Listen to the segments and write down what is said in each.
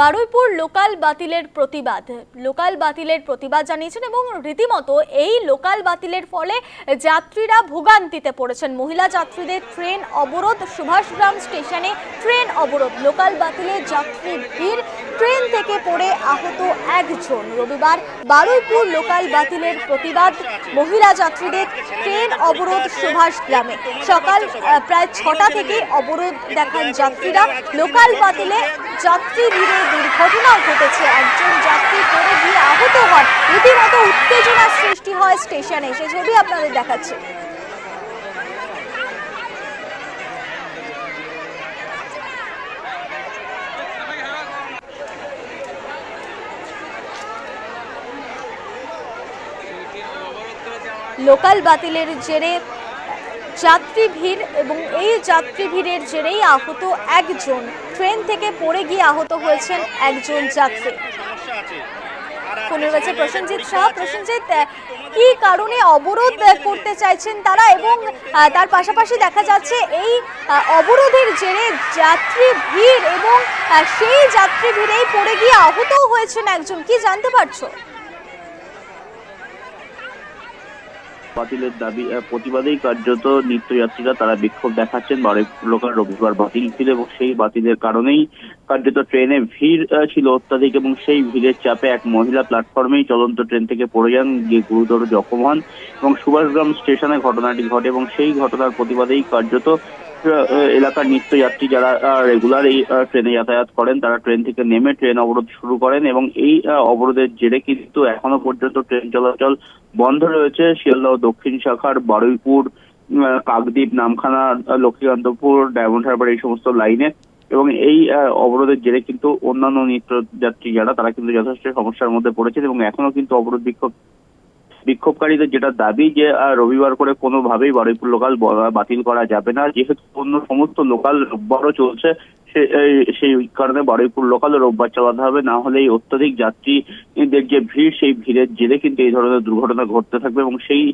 Baruipur local বাতিলের প্রতিবাদ। Local বাতিলের প্রতিবাদ জানিয়েছেন এবং রীতিমতো এই লোকাল বাতিলের ফলে যাত্রীরা ভোগান্তিতে পড়েছেন। মহিলা যাত্রীদের ট্রেন অবরোধ, সুভাষগ্রাম স্টেশনে ট্রেন অবরোধ। লোকাল বাতিলের যাত্রী ভিড়, ট্রেন থেকে পড়ে আহত একজন। রবিবার বারুইপুর লোকাল বাতিলের প্রতিবাদ মহিলা যাত্রীদের ট্রেন অবরোধ সুভাষ গ্রামে। সকাল প্রায় ছটা থেকে অবরোধ দেখান যাত্রীরা। লোকাল বাতিলে যাত্রী ভিড়ে দুর্ঘটনাও ঘটেছে। একজন যাত্রী পড়ে গিয়ে আহত হন। রীতিমতো উত্তেজনার সৃষ্টি হয় স্টেশনে। সে ছবি আপনাদের দেখাচ্ছে। লোকাল বাতিলের জেরে যাত্রী ভিড় এবং এই যাত্রী ভিড়ের জেরেই আহত একজন। ট্রেন থেকে পড়ে গিয়ে আহত হয়েছেন একজন যাত্রী। ফোনে রয়েছে প্রসেনজিৎ শাহ। প্রসেনজিৎ কি কারণে অবরোধ করতে চাইছেন তারা এবং তার পাশাপাশি দেখা যাচ্ছে এই অবরোধের জেরে যাত্রী ভিড় এবং সেই যাত্রী ভিড়েই পড়ে গিয়ে আহতও হয়েছেন একজন। কি জানতে পারছ? বাতিলের দাবি প্রতিবাদেই কার্যত নিত্যযাত্রীরা তারা বিক্ষোভ দেখাচ্ছেন। লোকাল রবিবার বাতিল ছিল এবং সেই বাতিলের কারণেই কার্যত ট্রেনে ভিড় ছিল অত্যাধিক এবং সেই ভিড়ের চাপে এক মহিলা প্ল্যাটফর্মেই চলন্ত ট্রেন থেকে পড়ে যান, গিয়ে গুরুতর জখম হন এবং সুভাষগ্রাম স্টেশনে ঘটনাটি ঘটে এবং সেই ঘটনার প্রতিবাদেই কার্যত এলাকার নিত্যযাত্রী যারা রেগুলার এই ট্রেনে যাতায়াত করেন, তারা ট্রেন থেকে নেমে ট্রেন অবরোধ শুরু করেন এবং এই অবরোধের জেরে কিন্তু এখনও পর্যন্ত ট্রেন চলাচল বন্ধ রয়েছে। শিয়ালদহ, দক্ষিণ শাখার বারুইপুর কাকদ্বীপ, নামখানা লক্ষ্মীকান্তপুর, ডায়মন্ড হারবার এই সমস্ত লাইনে এবং এই অবরোধের জেরে কিন্তু অন্যান্য নিত্যযাত্রী যারা, তারা কিন্তু যথেষ্ট সমস্যার মধ্যে পড়েছেন এবং এখনও কিন্তু অবরোধ বিক্ষোভ বিক্ষোভকারীদের যেটা দাবি যে রবিবার করে কোনোভাবেই বারুইপুর লোকাল বাতিল করা যাবে না। যেহেতু অন্য সমস্ত লোকাল রোববারও চলছে সেই কারণে বারুইপুর লোকাল রোববার চালাতে হবে। না হলে এই অত্যধিক যাত্রীদের যে ভিড়, সেই ভিড়ের জেরে কিন্তু এই ধরনের দুর্ঘটনা ঘটতে থাকবে এবং সেই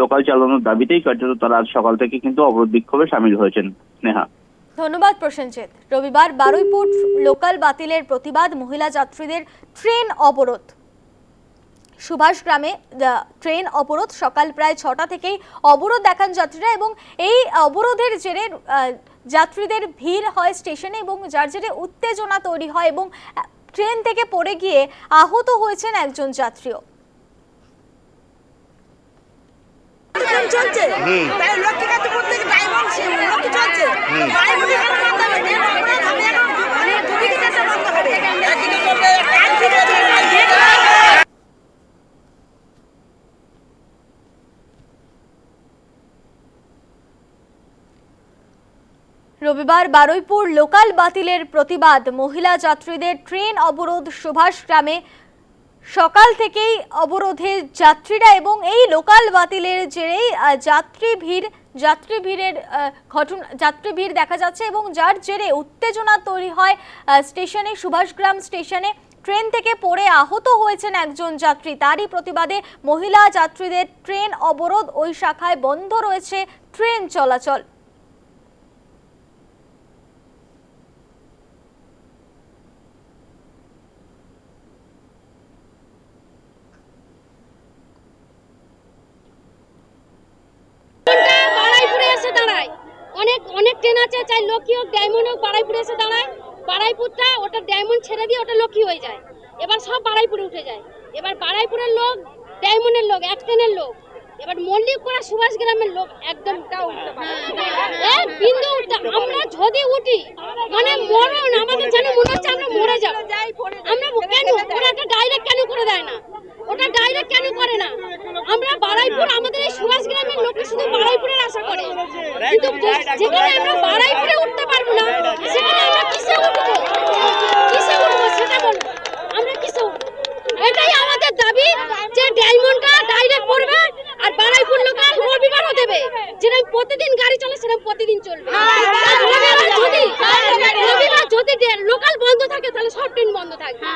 লোকাল চালানোর দাবিতেই কার্যত তারা আজ সকাল থেকে কিন্তু অবরোধ বিক্ষোভে সামিল হয়েছেন। নেহা। ধন্যবাদ প্রসেনজিৎ। রবিবার বারুইপুর লোকাল বাতিলের প্রতিবাদ মহিলা যাত্রীদের ট্রেন অবরোধ। সুভাষগ্রামে গ্রামে ট্রেন অবরোধ সকাল প্রায় ছটা থেকেই অবরোধ দেখান যাত্রীরা এবং এই অবরোধের জেরে যাত্রীদের ভিড় হয় স্টেশনে এবং যার জেরে উত্তেজনা তৈরি হয় এবং ট্রেন থেকে পড়ে গিয়ে আহত হয়েছেন একজন যাত্রীও। চলছে তাই লক্ষ্মীকান্তপুর থেকে ডায়মন্ড লক্ষ্মী চলছে ডায়মন্ড এখন বন্ধ হবে ট্রেন অপরাধ হবে এখন মানে দুদিকে চেষ্টা বন্ধ হবে একদিকে চলবে একদিকে চলবে রবিবার বারুইপুর লোকাল বাতিলের প্রতিবাদ। মহিলা যাত্রীদের ট্রেন অবরোধ সুভাষগ্রামে সকাল থেকেই অবরোধে যাত্রীরা এবং এই লোকাল বাতিলের জেরেই যাত্রী ভিড়, যাত্রী ভিড়ের ঘটনা, যাত্রী ভিড় দেখা যাচ্ছে এবং যার জেরে উত্তেজনা তৈরি হয় স্টেশনে সুভাষগ্রাম স্টেশনে। ট্রেন থেকে পড়ে আহত হয়েছেন একজন যাত্রী। তারই প্রতিবাদে মহিলা যাত্রীদের ট্রেন অবরোধ ওই শাখায় বন্ধ রয়েছে। ট্রেন চলাচল ট্রেন আছে চাই লক্ষ্মী হোক ডায়মন্ড হোক বাড়াইপুরে এসে দাঁড়ায়। বাড়াইপুরটা ওটা ডায়মন্ড ছেড়ে দিয়ে ওটা লক্ষ্মী হয়ে যায়। এবার সব বাড়াইপুরে উঠে যায়। এবার বাড়াইপুরের লোক ডায়মন্ডের লোক এক ট্রেনের লোক। এবার মল্লিকপুরা সুভাষ গ্রামের লোক একদম বিন্দু উঠতে আমরা যদি উঠি মানে মরণ আমাদের যেন মনে হচ্ছে আমরা মরে যাব। আমরা কেন ওরা ডাইরেক্ট কেন করে দেয় না? ওটা ডাইরেক্ট কেন করে না? আমরা বাড়াইপুর আমাদের কিন্তু যেখানে আমরা বাড়াই করে উঠতে পারব না সেখানে আমরা কিসে উঠবো? কিসে উঠবো সেটা বলব আমরা কিসে এটাই আমাদের দাবি যে ডায়মন্ডটা ডাইরেক্ট পড়বে আর বাড়াইপুর লোকাল রবিবারও দেবে। যেরকম প্রতিদিন গাড়ি চলে সেরকম প্রতিদিন চলবে। যদি রবিবার যদি লোকাল বন্ধ থাকে তাহলে সব ট্রেন বন্ধ থাকবে।